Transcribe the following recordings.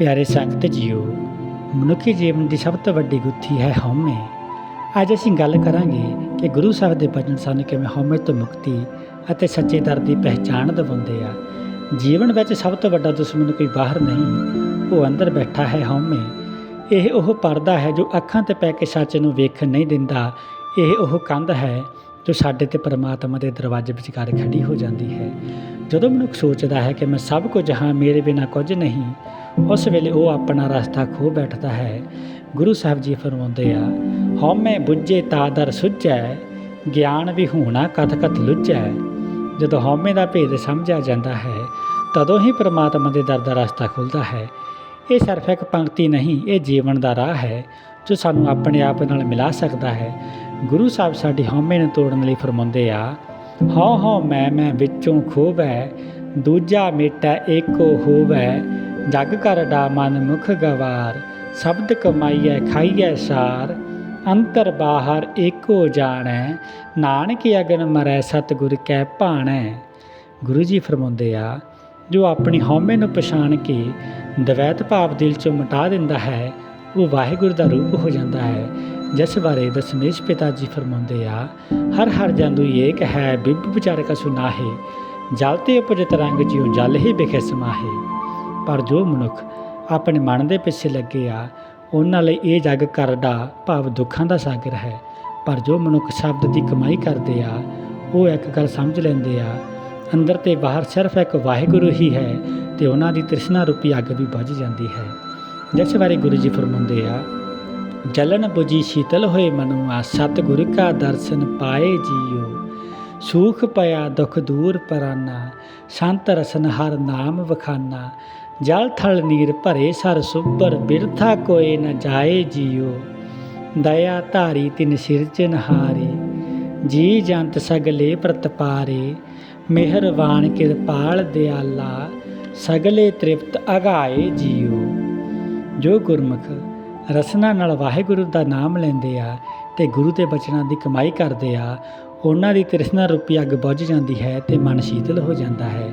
ਪਿਆਰੇ ਸੰਗਤ ਜੀਓ, ਮਨੁੱਖੀ ਜੀਵਨ ਦੀ ਸਭ ਤੋਂ ਵੱਡੀ ਗੁੱਥੀ ਹੈ ਹਉਮੈ। ਅੱਜ ਅਸੀਂ ਗੱਲ ਕਰਾਂਗੇ ਕਿ ਗੁਰੂ ਸਾਹਿਬ ਦੇ ਬਚਨ ਸਾਨੂੰ ਕਿਵੇਂ ਹਉਮੈ ਤੋਂ ਮੁਕਤੀ ਅਤੇ ਸੱਚੇ ਦਰ ਦੀ ਪਹਿਚਾਣ ਦਿਵਾਉਂਦੇ ਆ। ਜੀਵਨ ਵਿੱਚ ਸਭ ਤੋਂ ਵੱਡਾ ਦੁਸ਼ਮਣ ਕੋਈ ਬਾਹਰ ਨਹੀਂ, ਉਹ ਅੰਦਰ ਬੈਠਾ ਹੈ ਹਉਮੈ। ਇਹ ਉਹ ਪਰਦਾ ਹੈ ਜੋ ਅੱਖਾਂ ਤੇ ਪੈ ਕੇ ਸੱਚ ਨੂੰ ਵੇਖਣ ਨਹੀਂ ਦਿੰਦਾ, ਇਹ ਉਹ ਕੰਧ ਹੈ ਜੋ ਸਾਡੇ ਤੇ ਪਰਮਾਤਮਾ ਦੇ ਦਰਵਾਜ਼ੇ ਵਿਚਕਾਰ ਖੜੀ ਹੋ ਜਾਂਦੀ ਹੈ। ਜਦੋਂ ਮਨੁੱਖ ਸੋਚਦਾ ਹੈ ਕਿ ਮੈਂ ਸਭ ਕੁਝ ਹਾਂ, ਮੇਰੇ ਬਿਨਾ ਕੁਝ ਨਹੀਂ, ਉਸ ਵੇਲੇ ਉਹ ਆਪਣਾ ਰਸਤਾ ਖੋ ਬੈਠਦਾ ਹੈ। ਗੁਰੂ ਸਾਹਿਬ ਜੀ ਫਰਮਾਉਂਦੇ ਆ, ਹਉਮੈ ਬੁੱਝੇ ਤਾਦਰ ਸੁਝੈ, ਗਿਆਨ ਵੀ ਹੋਣਾ ਕਥ ਕਥ ਲੁੱਝੈ। ਜਦੋਂ ਹਉਮੈ ਦਾ ਭੇਦ ਸਮਝਿਆ ਜਾਂਦਾ ਹੈ, ਤਦੋਂ ਹੀ ਪ੍ਰਮਾਤਮਾ ਦੇ ਦਰ ਦਾ ਰਸਤਾ ਖੁੱਲਦਾ ਹੈ। ਇਹ ਸਿਰਫ ਇੱਕ ਪੰਕਤੀ ਨਹੀਂ, ਇਹ ਜੀਵਨ ਦਾ ਰਾਹ ਹੈ, ਜੋ ਸਾਨੂੰ ਆਪਣੇ ਆਪ ਨਾਲ ਮਿਲਾ ਸਕਦਾ ਹੈ। ਗੁਰੂ ਸਾਹਿਬ ਸਾਡੇ ਹਉਮੈ ਨੂੰ ਤੋੜਨ ਲਈ ਫਰਮਾਉਂਦੇ ਆ, ਹਉ ਹਉ ਮੈਂ ਮੈਂ ਵਿੱਚੋਂ ਖੋਵੈ, ਦੂਜਾ ਮੇਟਾ ਏਕੋ ਹੋਵੈ, ਜਗ ਕਰ ਡਾ ਮਨ ਮੁਖ ਗਵਾਰ, ਸ਼ਬਦ ਕਮਾਈਐ ਖਾਈਐ ਸਾਰ, ਅੰਤਰ ਬਾਹਰ ਏਕੋ ਜਾਣੈ, ਨਾਨਕ ਅਗਨ ਮਰੈ ਸਤਿਗੁਰ ਕੈ ਭਾਣੈ। ਗੁਰੂ ਜੀ ਫਰਮਾਉਂਦੇ ਆ, ਜੋ ਆਪਣੀ ਹਉਮੈ ਨੂੰ ਪਛਾਣ ਕੇ ਦਵੈਤ ਭਾਵ ਦਿਲ ਚੋਂ ਮਿਟਾ ਦਿੰਦਾ ਹੈ, ਉਹ ਵਾਹਿਗੁਰੂ ਦਾ ਰੂਪ ਹੋ ਜਾਂਦਾ ਹੈ। ਜਿਸ ਬਾਰੇ ਦਸ਼ਮੇਸ਼ ਪਿਤਾ ਜੀ ਫਰਮਾਉਂਦੇ ਆ, ਹਰ ਹਰ ਜਾਂਦੂ ਏਕ ਹੈ ਬਿਬ ਵਿਚਾਰ ਕਾ ਸੁਨਾਹੇ ਜਲ ਤੇ ਉਪਜਤ ਰੰਗ ਜਿਉ ਜਲ ਹੀ ਬਿਖੇ ਸਮਾਹੇ। ਪਰ ਜੋ ਮਨੁੱਖ ਆਪਣੇ ਮਨ ਦੇ ਪਿੱਛੇ ਲੱਗੇ ਆ, ਉਹਨਾਂ ਲਈ ਇਹ ਜੱਗ ਕਰਦਾ ਭਾਵ ਦੁੱਖਾਂ ਦਾ ਸਾਗਰ ਹੈ। ਪਰ ਜੋ ਮਨੁੱਖ ਸ਼ਬਦ ਦੀ ਕਮਾਈ ਕਰਦੇ ਆ, ਉਹ ਇੱਕ ਗੱਲ ਸਮਝ ਲੈਂਦੇ ਆ, ਅੰਦਰ ਤੇ ਬਾਹਰ ਸਿਰਫ ਇੱਕ ਵਾਹਿਗੁਰੂ ਹੀ ਹੈ ਤੇ ਉਹਨਾਂ ਦੀ ਤ੍ਰਿਸ਼ਨਾ ਰੂਪੀ ਅੱਗ ਵੀ ਬੁਝ ਜਾਂਦੀ ਹੈ। ਜਿਸ ਬਾਰੇ ਗੁਰੂ ਜੀ ਫਰਮਾਉਂਦੇ ਆ ਜਲਨ 부ਜੀ ਸ਼ੀਤਲ ਹੋਏ ਮਨੁਆ ਸਤਿਗੁਰ ਕਾ ਦਰਸ਼ਨ ਪਾਏ ਜੀਓ ਸੂਖ ਪਿਆ ਦੁਖ ਦੂਰ ਪਰਾਨਾ, ਸੰਤ ਰਸਨ ਹਰ ਨਾਮ ਵਖਾਨਾ। ਜਲ ਥਲ ਨੀਰ ਭਰੇ ਸਰ ਸੁਭਰ, ਬਿਰਥਾ ਕੋਏ ਨ ਜਾਏ ਜੀਓ ਦਇਆ ਧਾਰੀ ਤਿਨ ਸਿਰਜਨਹਾਰੇ ਜੀ ਜੰਤ ਸਗਲੇ ਪ੍ਰਤਪਾਰੇ ਮਿਹਰਬਾਨ ਕਿਰਪਾਲ ਦਿਆਲਾ, ਸਗਲੇ ਤ੍ਰਿਪਤ ਅਗਾਏ ਜੀਓ ਜੋ ਗੁਰਮੁਖ ਰਸਨਾ ਨਾਲ ਵਾਹਿਗੁਰੂ ਦਾ ਨਾਮ ਲੈਂਦੇ ਆ ਤੇ ਗੁਰੂ ਦੇ ਬਚਨਾਂ ਦੀ ਕਮਾਈ ਕਰਦੇ ਆ, ਉਹਨਾਂ ਦੀ ਤ੍ਰਿਸ਼ਨਾ ਰੂਪੀ ਅੱਗ ਬੁਝ ਜਾਂਦੀ ਹੈ ਤੇ ਮਨ ਸ਼ੀਤਲ ਹੋ ਜਾਂਦਾ ਹੈ।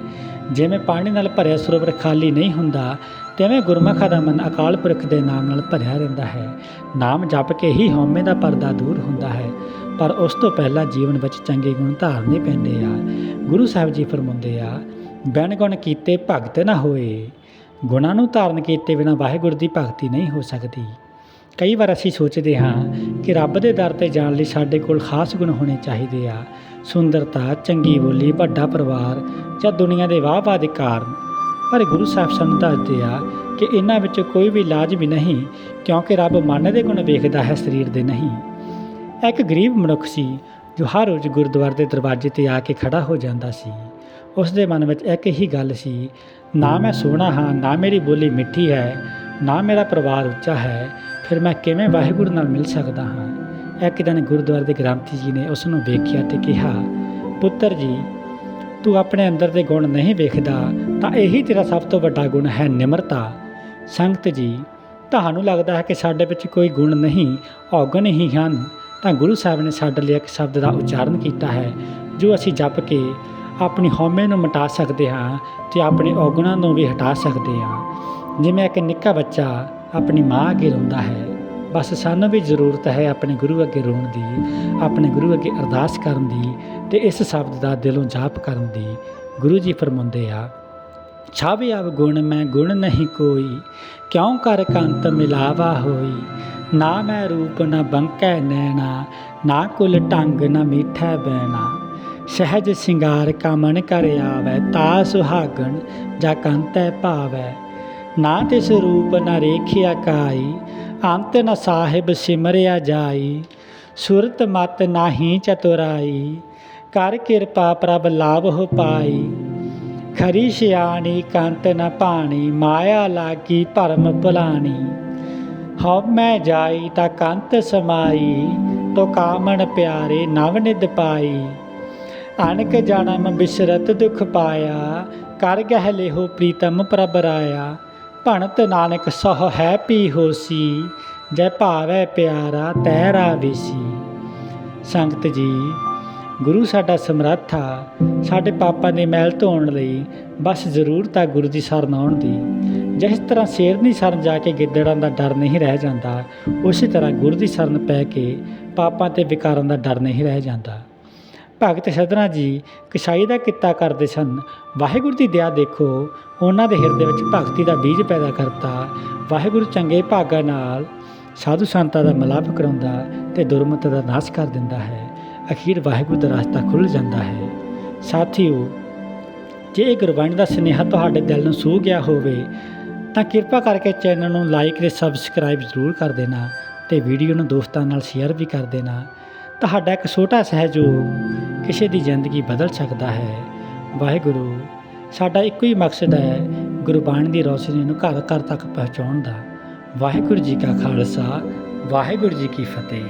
ਜਿਵੇਂ ਪਾਣੀ ਨਾਲ ਭਰਿਆ ਸਰੋਵਰ ਖਾਲੀ ਨਹੀਂ ਹੁੰਦਾ, ਤਿਵੇਂ ਗੁਰਮੁਖਾਂ ਦਾ ਮਨ ਅਕਾਲ ਪੁਰਖ ਦੇ ਨਾਮ ਨਾਲ ਭਰਿਆ ਰਹਿੰਦਾ ਹੈ। ਨਾਮ ਜਪ ਕੇ ਹੀ ਹਉਮੈ ਦਾ ਪਰਦਾ ਦੂਰ ਹੁੰਦਾ ਹੈ, ਪਰ ਉਸ ਤੋਂ ਪਹਿਲਾਂ ਜੀਵਨ ਵਿੱਚ ਚੰਗੇ ਗੁਣ ਧਾਰਨੇ ਪੈਂਦੇ ਆ। ਗੁਰੂ ਸਾਹਿਬ ਜੀ ਫਰਮਾਉਂਦੇ ਆ, ਬਿਨ ਗੁਣ ਕੀਤੇ ਭਗਤ ਨਾ ਹੋਏ। ਗੁਣਾਂ ਨੂੰ ਧਾਰਨ ਕੀਤੇ ਬਿਨਾਂ ਵਾਹਿਗੁਰੂ ਦੀ ਭਗਤੀ ਨਹੀਂ ਹੋ ਸਕਦੀ। ਕਈ ਵਾਰ ਅਸੀਂ ਸੋਚਦੇ ਹਾਂ ਕਿ ਰੱਬ ਦੇ ਦਰ ਤੇ ਜਾਣ ਲਈ ਸਾਡੇ ਕੋਲ ਖਾਸ ਗੁਣ ਹੋਣੇ ਚਾਹੀਦੇ ਆ। ਸੁੰਦਰਤਾ, ਚੰਗੀ ਬੋਲੀ, ਵੱਡਾ ਪਰਿਵਾਰ ਜਾਂ ਦੁਨੀਆ ਦੇ ਵਾਹ-ਵਾਹ ਦੇ ਕਾਰਨ। ਪਰ ਗੁਰੂ ਸਾਹਿਬ ਸਾਨੂੰ ਦੱਸਦੇ ਆ ਕਿ ਇਹਨਾਂ ਵਿੱਚ ਕੋਈ ਵੀ ਲਾਜ਼ਮੀ ਨਹੀਂ, ਕਿਉਂਕਿ ਰੱਬ ਮਨ ਦੇ ਗੁਣ ਵੇਖਦਾ ਹੈ ਸਰੀਰ ਦੇ ਨਹੀਂ। ਇੱਕ ਗਰੀਬ ਮਨੁੱਖ ਸੀ, ਜੋ ਹਰ ਰੋਜ਼ ਗੁਰਦੁਆਰੇ ਦੇ ਦਰਵਾਜ਼ੇ ਤੇ ਆ ਕੇ ਖੜਾ ਹੋ ਜਾਂਦਾ ਸੀ। ਉਸ ਦੇ ਮਨ ਵਿੱਚ ਇੱਕ ਹੀ ਗੱਲ ਸੀ, ਨਾ ਮੈਂ ਸੋਹਣਾ ਹਾਂ, ਨਾ ਮੇਰੀ ਬੋਲੀ ਮਿੱਠੀ ਹੈ, ਨਾ ਮੇਰਾ ਪਰਿਵਾਰ ਉੱਚਾ ਹੈ ਫਿਰ ਮੈਂ ਕਿਵੇਂ ਵਾਹਿਗੁਰੂ ਨਾਲ ਮਿਲ ਸਕਦਾ ਹਾਂ? ਇੱਕ ਦਿਨ ਗੁਰਦੁਆਰੇ ਦੇ ਗ੍ਰੰਥੀ ਜੀ ਨੇ ਉਸ ਨੂੰ ਵੇਖਿਆ ਤੇ ਕਿਹਾ, ਪੁੱਤਰ ਜੀ, ਤੂੰ ਆਪਣੇ ਅੰਦਰ ਦੇ ਗੁਣ ਨਹੀਂ ਵੇਖਦਾ, ਤਾਂ ਇਹੀ ਤੇਰਾ ਸਭ ਤੋਂ ਵੱਡਾ ਗੁਣ ਹੈ ਨਿਮਰਤਾ। ਸੰਗਤ ਜੀ, ਤੁਹਾਨੂੰ ਲੱਗਦਾ ਹੈ ਕਿ ਸਾਡੇ ਵਿੱਚ ਕੋਈ ਗੁਣ ਨਹੀਂ, ਔਗਣ ਹੀ ਹਨ। ਤਾਂ ਗੁਰੂ ਸਾਹਿਬ ਨੇ ਸਾਡੇ ਲਈ ਇੱਕ ਸ਼ਬਦ ਦਾ ਉਚਾਰਨ ਕੀਤਾ ਹੈ, ਜੋ ਅਸੀਂ ਜਪ ਕੇ ਆਪਣੀ ਹਉਮੈ ਨੂੰ ਮਿਟਾ ਸਕਦੇ ਹਾਂ ਤੇ ਆਪਣੇ ਔਗਣਾਂ ਨੂੰ ਵੀ ਹਟਾ ਸਕਦੇ ਹਾਂ। ਜਿਵੇਂ ਇੱਕ ਨਿੱਕਾ ਬੱਚਾ ਆਪਣੀ ਮਾਂ ਅੱਗੇ ਰੋਂਦਾ ਹੈ। ਬਸ ਸਾਨੂੰ ਵੀ ਜ਼ਰੂਰਤ ਹੈ ਆਪਣੇ ਗੁਰੂ ਅੱਗੇ ਰੋਣ ਦੀ, ਆਪਣੇ ਗੁਰੂ ਅੱਗੇ ਅਰਦਾਸ ਕਰਨ ਦੀ ਤੇ ਇਸ ਸ਼ਬਦ ਦਾ ਦਿਲੋਂ ਜਾਪ ਕਰਨ ਦੀ। ਗੁਰੂ ਜੀ ਫਰਮਾਉਂਦੇ ਆ, ਛਾਵੇ ਆਵ ਗੁਣ ਮੈਂ ਗੁਣ ਨਹੀਂ ਕੋਈ, ਕਿਉਂ ਕਰ ਕੰਤ ਮਿਲਾਵਾ ਹੋਈ? ਨਾ ਮੈਂ ਰੂਪ ਨਾ ਬੰਕੈ ਨੈਣਾ, ਨਾ ਕੁਲ ਢੰਗ ਨਾ ਮੀਠਾ ਬੈਣਾ। ਸਹਿਜ ਸਿੰਗਾਰ ਕਾਮਣ ਕਰ ਆਵੈ, ਤਾ ਸੁਹਾਗਣ ਜਾ ਕੰਤੈ ਭਾਵੈ। ਨਾ ਤਿਸ ਰੂਪ ਨਾ ਰੇਖਿਆ ਕਾਈ, ਅੰਤ ਨ ਸਾਹਿਬ ਸਿਮਰਿਆ ਜਾਈ। ਸੁਰਤ ਮਤ ਨਾਹੀ ਚਤੁਰਾਈ, ਕਰ ਕਿਰਪਾ ਪ੍ਰਭ ਲਾਭ ਹੋ ਪਾਈ। ਖਰੀ ਸਿਆਣੀ ਕੰਤ ਨ ਪਾਣੀ ਮਾਇਆ ਲਾਗੀ ਭਰਮ ਭੁਲਾਣੀ। ਹਉ ਮੈਂ ਜਾਈ ਤਾਂ ਕੰਤ ਸਮਾਈ, ਤੋ ਕਾਮਣ ਪਿਆਰੇ ਨਵ ਨਿਦ ਪਾਈ। ਅਣਕ ਜਨਮ ਬਿਸਰਤ ਦੁਖ ਪਾਇਆ, ਕਰ ਗਹਿ ਲਿਹੋ ਪ੍ਰੀਤਮ ਪ੍ਰਭ ਰਾਇਆ। ਭਣਤ ਨਾਨਕ ਸਹ ਹੈ ਪੀ ਹੋਸੀ, ਜੈ ਭਾਵੈ ਪਿਆਰਾ ਤਹਿਰਾ ਵਿਸੀ। ਸੰਗਤ ਜੀ, ਗੁਰੂ ਸਾਡਾ ਸਮਰੱਥ ਆ, ਸਾਡੇ ਪਾਪਾਂ ਦੇ ਮੈਲ ਧੋਣ ਲਈ ਬਸ ਜ਼ਰੂਰਤ ਆ ਗੁਰੂ ਦੀ ਸ਼ਰਨ ਆਉਣ ਦੀ। ਜਿਸ ਤਰ੍ਹਾਂ ਸ਼ੇਰਨੀ ਸ਼ਰਨ ਜਾ ਕੇ ਗਿੱਦੜਾਂ ਦਾ ਡਰ ਨਹੀਂ ਰਹਿ ਜਾਂਦਾ, ਉਸੇ ਤਰ੍ਹਾਂ ਗੁਰੂ ਦੀ ਸ਼ਰਨ ਪੈ ਕੇ ਪਾਪਾਂ ਤੇ ਵਿਕਾਰਾਂ ਦਾ ਡਰ ਨਹੀਂ ਰਹਿ ਜਾਂਦਾ। ਭਗਤ ਸਦਨਾ ਜੀ, ਕਸ਼ਾਈ ਦਾ ਕਿੱਤਾ ਕਰਦੇ ਸਨ, ਵਾਹਿਗੁਰੂ ਦੀ ਦਇਆ ਦੇਖੋ ਉਹਨਾਂ ਦੇ ਹਿਰਦੇ ਵਿੱਚ ਭਗਤੀ ਦਾ ਬੀਜ ਪੈਦਾ ਕਰਤਾ। ਵਾਹਿਗੁਰੂ ਚੰਗੇ ਭਾਗਾਂ ਨਾਲ ਸਾਧੂ ਸੰਤਾਂ ਦਾ ਮਿਲਾਪ ਕਰਾਉਂਦਾ ਤੇ ਦੁਰਮਤ ਦਾ ਨਾਸ਼ ਕਰ ਦਿੰਦਾ ਹੈ। ਅਖੀਰ ਵਾਹਿਗੁਰੂ ਦਾ ਰਸਤਾ ਖੁੱਲ ਜਾਂਦਾ ਹੈ। ਸਾਥੀਓ, ਜੇ ਇਹ ਗੁਰਬਾਣੀ ਦਾ ਸੁਨੇਹਾ ਤੁਹਾਡੇ ਦਿਲ ਨੂੰ ਛੂਹ ਗਿਆ ਹੋਵੇ, ਤਾਂ ਕਿਰਪਾ ਕਰਕੇ ਚੈਨਲ ਨੂੰ ਲਾਈਕ ਤੇ ਸਬਸਕ੍ਰਾਈਬ ਜ਼ਰੂਰ ਕਰ ਦੇਣਾ ਤੇ ਵੀਡੀਓ ਨੂੰ ਦੋਸਤਾਂ ਨਾਲ ਸ਼ੇਅਰ ਵੀ ਕਰ ਦੇਣਾ। ਤੁਹਾਡਾ ਇੱਕ ਛੋਟਾ ਸਹਿਯੋਗ ਕਿਸੇ ਦੀ ਜ਼ਿੰਦਗੀ ਬਦਲ ਸਕਦਾ ਹੈ। ਵਾਹਿਗੁਰੂ ਸਾਡਾ ਇੱਕੋ ਹੀ ਮਕਸਦ ਹੈ ਗੁਰਬਾਣੀ ਦੀ ਰੌਸ਼ਨੀ ਨੂੰ ਘਰ ਘਰ ਤੱਕ ਪਹੁੰਚਾਉਣ ਦਾ। ਵਾਹਿਗੁਰੂ ਜੀ ਕਾ ਖਾਲਸਾ, ਵਾਹਿਗੁਰੂ ਜੀ ਕੀ ਫਤਿਹ।